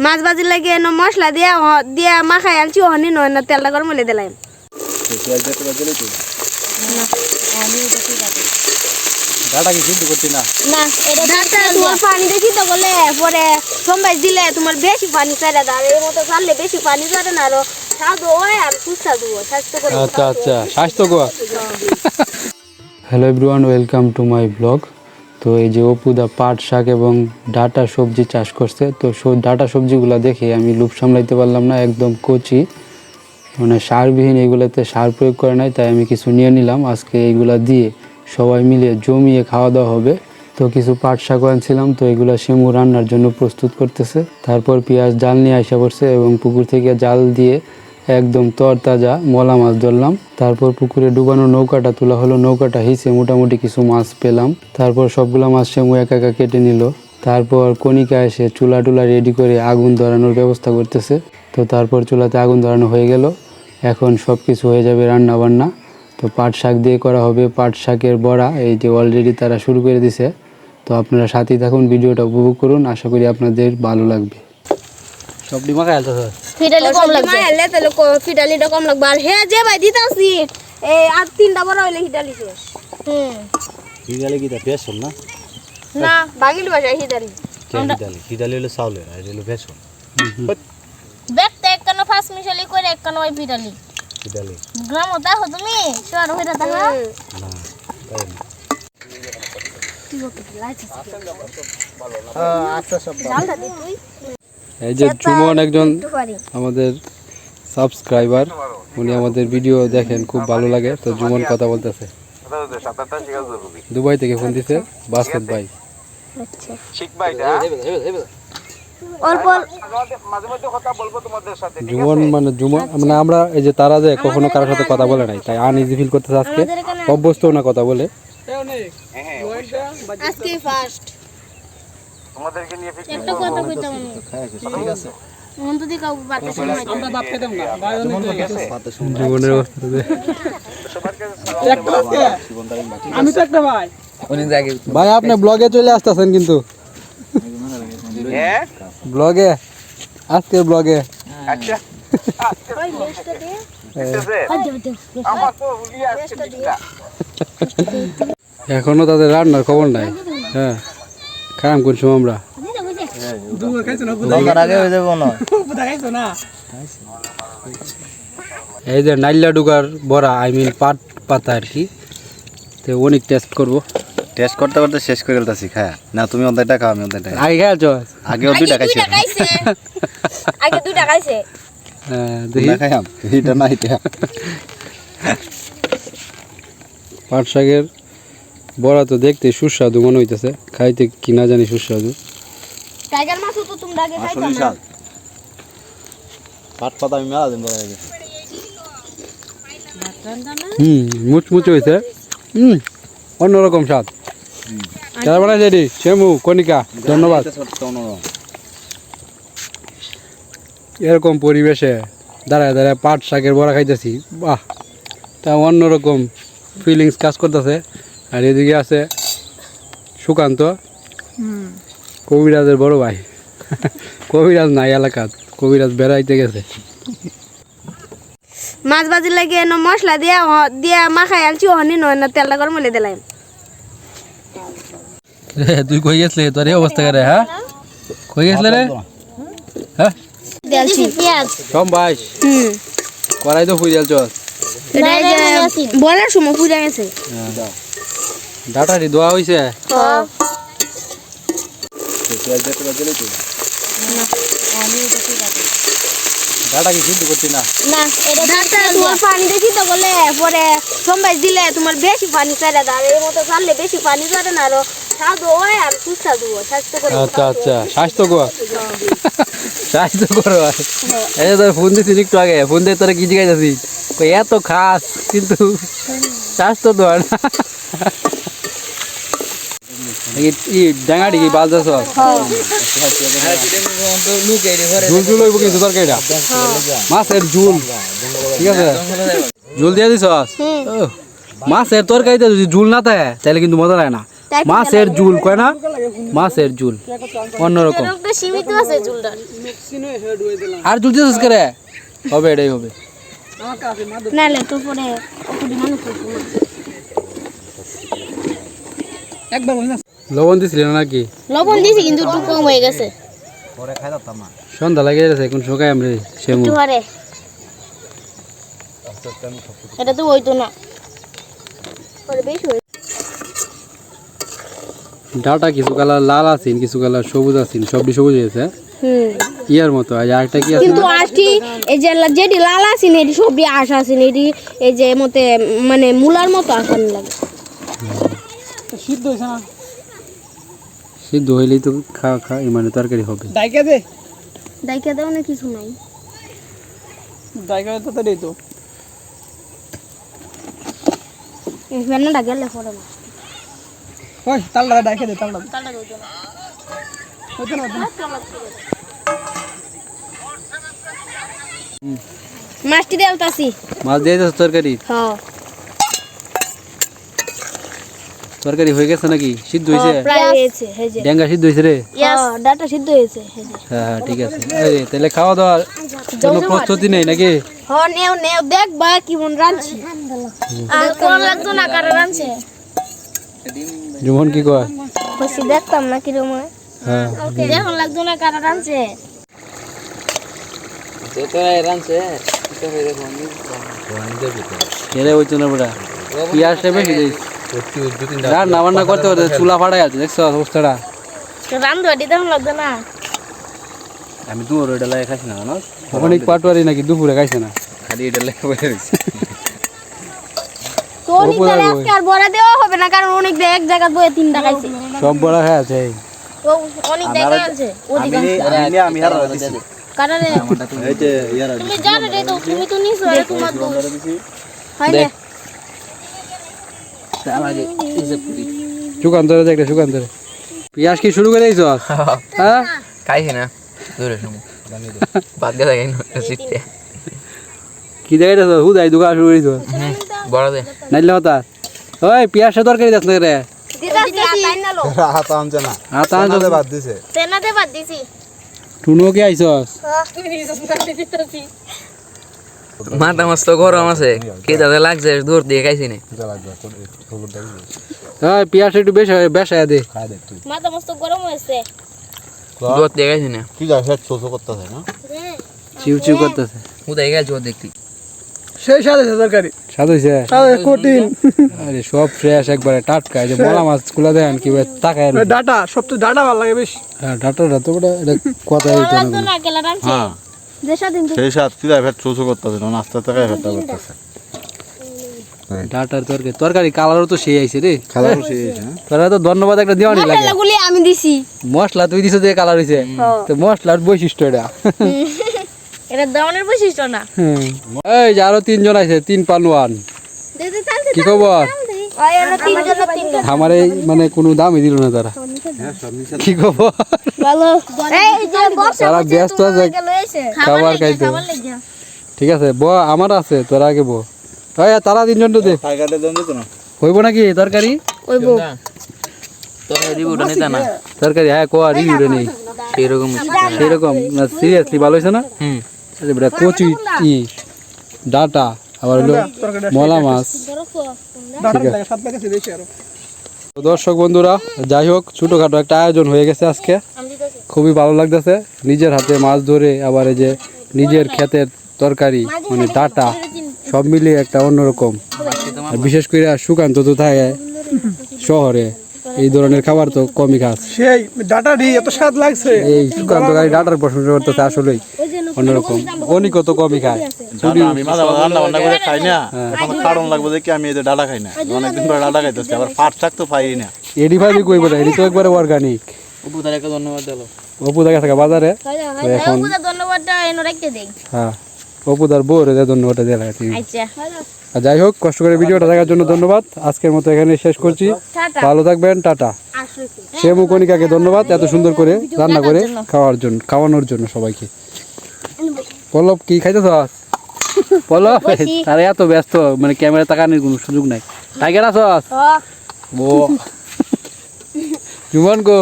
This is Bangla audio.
মাছ ভাজির লাগে এনে মশলা দিয়া দিয়া মাখাই আনছি ওখানে নয় না তেলটা গরম হলে দিলাম ডাটা কি সিদ্ধ করছি না? না এটা ডাক্তার তোমার পানি দেখি তো বলে পরে সোমবার দিলে তোমার বেশি পানি চাইলে আর এই মতো চাললে বেশি পানি চড়ে না আরও স্বাদ হয় আর সুস্বাদু হয় স্বাস্থ্য আচ্ছা আচ্ছা স্বাস্থ্যকর। Hello everyone welcome to my blog. তো এই যে অপুদা পাট শাক এবং ডাটা সবজি চাষ করছে, তো ডাটা সবজিগুলো দেখে আমি লুপ সামলাইতে পারলাম না, একদম কচি। মানে সারবিহীন এগুলোতে সার প্রয়োগ করে নাই, তাই আমি কিছু নিয়ে নিলাম। আজকে এইগুলা দিয়ে সবাই মিলে জমিয়ে খাওয়া দাওয়া হবে। তো কিছু পাট শাক আনছিলাম, তো এগুলো শিমু রান্নার জন্য প্রস্তুত করতেছে। তারপর পেঁয়াজ জাল নিয়ে আসা পড়ছে এবং পুকুর থেকে জাল দিয়ে একদম তরতাজা মলা মাছ ধরলাম। তারপর পুকুরে ডুবানো নৌকাটা তোলা হলো। নৌকাটা হিসে মোটামুটি কিছু মাছ পেলাম। তারপর সবগুলো মাছ শিমু একা একা কেটে নিল। তারপর কণিকা এসে চুলা টুলা রেডি করে আগুন ধরানোর ব্যবস্থা করতেছে। তো তারপর চুলাতে আগুন ধরানো হয়ে গেল। এখন সব কিছু হয়ে যাবে রান্না বান্না তো পাট শাক দিয়ে করা হবে। পাট শাকের বড়া, এই যে অলরেডি তারা শুরু করে দিছে। তো আপনারা সাথেই থাকুন, ভিডিওটা উপভোগ করুন। আশা করি আপনাদের ভালো লাগবে। সব ডিমা খাই কম তাহলে লাগবে। আর হে যে ভাই দিতাছি এই আর তিনটা বড় হইলে ফিটালি শেষ। হুম। হিদালে কি তা বেসন না? না বাঙালি ভাষায় ফিটালি কে হিদালে হিদালে হলো চাউলের আর হলো বেসন। দেখতে একখানো ফার্স্ট মিশালি করে একখানো ওই ফিটালি হিদালে গ্রাম দেখো তুমি শহর হয়ে দেখো। না তাই না? এই যে চুমন একজন আমাদের সাবস্ক্রাইবার উনি আমাদের ভিডিও দেখেন খুব ভালো লাগে। তো জুমন কথা বলতেছে। দুবাই থেকে ফোন দিছে বাসেদ ভাই। জুমন মানে জুমন মানে আমরা এই যে তারা যে কখনো কারোর সাথে কথা বলে নাই তাই আনইজি ফিল করতেছে আজকে। অভ্যস্ত না কথা বলে। আজকে ফার্স্ট একটা কথা কইতাম ঠিক আছে। মন তো দিকে বাতে জুমনের অবস্থা দেখে। ভাই। আপনি ব্লগে চলে আসতেছেন কিন্তু। ব্লগে? আজকে ব্লগে? এখনও তাদের রান্নার খবর নাই। হ্যাঁ। খারাপ করছি আমরা? লঙ্কার আগে যাবে না। এই যে নাইলা ডুগার বড়া আই মিন পাট পাতা আর কি তো অনেক টেস্ট করব। টেস্ট করতে করতে শেষ করে গেলতাছি খায়া। না তুমি অন্ধাইটা খাও আমি অন্ধাইটা আগে খেয়ালছ আগেও দুইটা খাইছি। আগে দুইটা খাইছে। হ্যাঁ, না খাইয়াম এটা না এটা পাট শাকের বড়া তো দেখতে সুস্বাদু মনে হইতেছে। খাইতে কি না জানি সুস্বাদু। টাইগার মাছ তো তোমরা আগে না? পাট পাতা আমি মেলা দিন হুম মুচমুচে হয়েছে হুম অন্যরকম স্বাদ। যারা বানাইছে এটি শ্যামু কণিকা ধন্যবাদ। এরকম পরিবেশে দাঁড়ায় দাঁড়ায় পাট শাকের বড়া খাইতেছি। বাহ তা অন্যরকম ফিলিংস কাজ করতেছে। আর এদিকে আছে সুকান্ত কবিরাজের বড় ভাই কবিরাজ নাই এলাকাত কবিরাজ বেড়াইতে গেছে মাছ ভাজির লাগে এনে মশলা দিয়া দিয়া মাখাই আনছি ওখানে নয় না তেলটা গরম হলে দিলাম তুই কই গেছলে তোর এই অবস্থা করে হ্যাঁ কই গেছলে রে হ্যাঁ দিয়েছি পেঁয়াজ কম ভাই হুম করাই তো ফুই এই বলার সময় পুজা গেছে ডাটারি দোয়া হইছে। ডাটা কি সিদ্ধ করছি না। না এটা ডাক্তার তোমার পানি দেখি তো বলে পরে সোমবার দিলে তোমার বেশি পানি চাইলে আর এই মতো চাললে বেশি পানি চড়ে না আরও স্বাদ হয় আর সুস্বাদু হয় স্বাস্থ্য করে আচ্ছা আচ্ছা। এই তোর ফোন দিছিস একটু আগে ফোন দিয়ে তোরা কি জিজ্ঞাসা কই এত খাস কিন্তু স্বাস্থ্য তো হয় না। ডাঙাটি কি বাল যাস ঝুল ঝুল হইব কিন্তু তরকারিটা মাছের ঝুল ঠিক আছে? ঝুল দিয়ে দিছ? মাছের তরকারিতে যদি ঝুল না থাকে তাহলে কিন্তু মজা লাগে না। মাছের ঝুল কয় না? মাছের ঝুল অন্যরকম। আর ঝুল দিয়েছিস করে হবে এটাই হবে। তো পরে মানুষ না। লবণ দিছিল নাকি? লবণ দিয়েছি কিন্তু একটু কম হয়ে গেছে। পরে খাই দাম না সন্ধ্যা লাগে গেছে এখন শোকাই আমরা সেমু। একটু হারে। এটা তো হইতো না। পরে বেশি হয়ে ডাটা কিছু কালার লাল আছেন কিছু কালার সবুজ আছেন সবটি সবুজ হয়েছে। হুম। ইয়ার মতো আর একটা কি আছে? কিন্তু আশটি এই যে যেটি লাল আছে না এটি সবই আশ আছে এটি এই যে মতে মানে মূলার মতো আসান লাগে। সিদ্ধ হইলেই তো খা খা মানে তরকারি হবে। দাইকা দেওয়া না কিছু নাই। এই ফেনাটা গেলে পরে না। মাছটি দেওয়াতাছি মাছ দিয়ে তরকারি? হ্যাঁ তরকারি হয়ে গেছে নাকি? সিদ্ধ হয়েছে? প্রায় হয়েছে এই যে ডেঙ্গা সিদ্ধ হয়েছে রে? হ্যাঁ ডাটা সিদ্ধ হয়েছে হ্যাঁ হ্যাঁ ঠিক আছে। এই তাহলে খাওয়া দাওয়ার কোনো প্রস্তুতি নেই নাকি? হ্যাঁ নেও নেও দেখবা কেমন রাঁধছি। আর কোন লাগতো না কারণ আনছে জুমন কি কয়? বসে দেখতাম না কিরম হয় হ্যাঁ এখন লাগতো না কারণ আনছে এরে হইতো না বড়া? পিয়াজটা বেশি দিস রান্না বান্না করতে করতে চুলা ফাটাই আছে দেখছ অবস্থাটা? আমি দুয়ার ওইটা লাগে খাইছি না জানো? ওখানে পাটোয়ারি নাকি দুপুরে খাইছে না? খালি এটা লাগে বসে রয়েছি। তো অনেক তাহলে আজকে আর দেওয়া হবে না কারণ অনেক এক জায়গা বয়ে তিনটা খাইছে। সব বড়া খাই আছে। অনেক দেখা আছে আমি আর দিছি। কারণে এই যে ইয়ারা তুমি জানো তুমি তো নিছো তোমার দোষ। হয় না? সুকান ধরে দেখলে সুকান ধরে। পিয়াজ কি শুরু করে দিয়েছ? হ্যাঁ? খাইছি না। দূরে বাদ দিয়ে থাকেন সিটে কি দেখাইতেছ? হুদাই দোকান শুরু করেছ বড় দে। নাইলে হতা। ওই পিয়াজটা তরকারি দেখ না রে? না টুনো কি আইছস? মাথা মস্ত গরম আছে। কে দাদা লাগছে দূর দিয়ে খাইছি না। ওই পিয়াজ একটু বেশ দেখ তুই মাথা মস্ত গরম হয়েছে। দূর দিয়ে খাইছি না। কি যা সোসো করতেছে না? চিউ চিউ করতেছে। উদয় গেছে ও দেখতি? স্বাদ হয়েছে কঠিন। আরে সব ফ্রেশ একবারে টাটকা। এই যে মলা মাছগুলা দেখেন কি তাকায় ডাটা সবচেয়ে ডাটা ভালো লাগে বেশ। হ্যাঁ ডাটাটা তো এটা কথা হ্যাঁ। সেই সাত কি যা ফেট সোসো করতেছে না নাস্তা থেকে ফেটটা করতেছে। ডাটার তরকারি তরকারি কালারও তো সেই আইছে রে। খাওয়া সেই হ্যাঁ। তোরা তো ধন্যবাদ একটা দেওয়ানি লাগে। মশলাগুলি আমি দিছি। মশলা তুই দিছ দিয়ে কালার হইছে। তো মশলার বৈশিষ্ট্য এটা। এটা দামনের বৈশিষ্ট্য না। এই যে আরও তিনজন আছে তিন পালোয়ান। কি খবর? আমার এই মানে কোনো দামই দিল না তারা। কি খবর? ভালো। এই যে বর্ষা তারা ব্যস্ত আছে। খাবার খাইতে। ঠিক আছে ব আমার আছে তোরা আগে ব তারা তিনজন তো দে। হইব নাকি তরকারি? তরকারি হ্যাঁ কোয়া রিভিউরে নেই। সেরকম সেরকম না সিরিয়াসলি ভালো হয়েছে না? হুম। কচি ডাটা। আবার হলো মলা মাছ। দর্শক বন্ধুরা যাই হোক ছোটোখাটো একটা আয়োজন হয়ে গেছে আজকে। খুবই ভালো লাগতেছে। নিজের হাতে মাছ ধরে আবার এই যে নিজের ক্ষেতের তরকারি মানে ডাটা সব মিলিয়ে একটা অন্যরকম। বিশেষ করে সুকান্ত তো থাকে শহরে। এই ধরনের খাবার তো কমই খাস সেই ডাটা এত স্বাদ লাগছে। এই সুকান্ত গাড়ি ডাটার প্রশংসা করতেছে আসলেই অন্যরকম। অনিক তো কমই খায়। আমি মাঝে মাঝে রান্না বান্না করে খাই না। এখন কারণ লাগবে যে আমি এই ডাটা খাই না। অনেকদিন ধরে ডাটা খাইতেছি আবার পাট শাক তো পাই না। এডি ভাবি কইব না এডি তো একবারে অর্গানিক উপু তার ধন্যবাদ দিল। অপু দেখা থাকে বাজারে। তো এখন ধন্যবাদটা এনে রাখতে দেই। হ্যাঁ অপুদার বউ রে ধন্যবাদটা দেওয়া লাগে। আচ্ছা আর যাই হোক কষ্ট করে ভিডিওটা দেখার জন্য ধন্যবাদ। আজকের মতো এখানে শেষ করছি। ভালো থাকবেন টাটা। শেমু কণিকাকে ধন্যবাদ এত সুন্দর করে রান্না করে খাওয়ার জন্য খাওয়ানোর জন্য সবাইকে। পল্লব কি খাইতে পল্লব তারা এত ব্যস্ত মানে ক্যামেরা তাকানোর কোনো সুযোগ নাই। টাইগার আস ও। জুমন কো?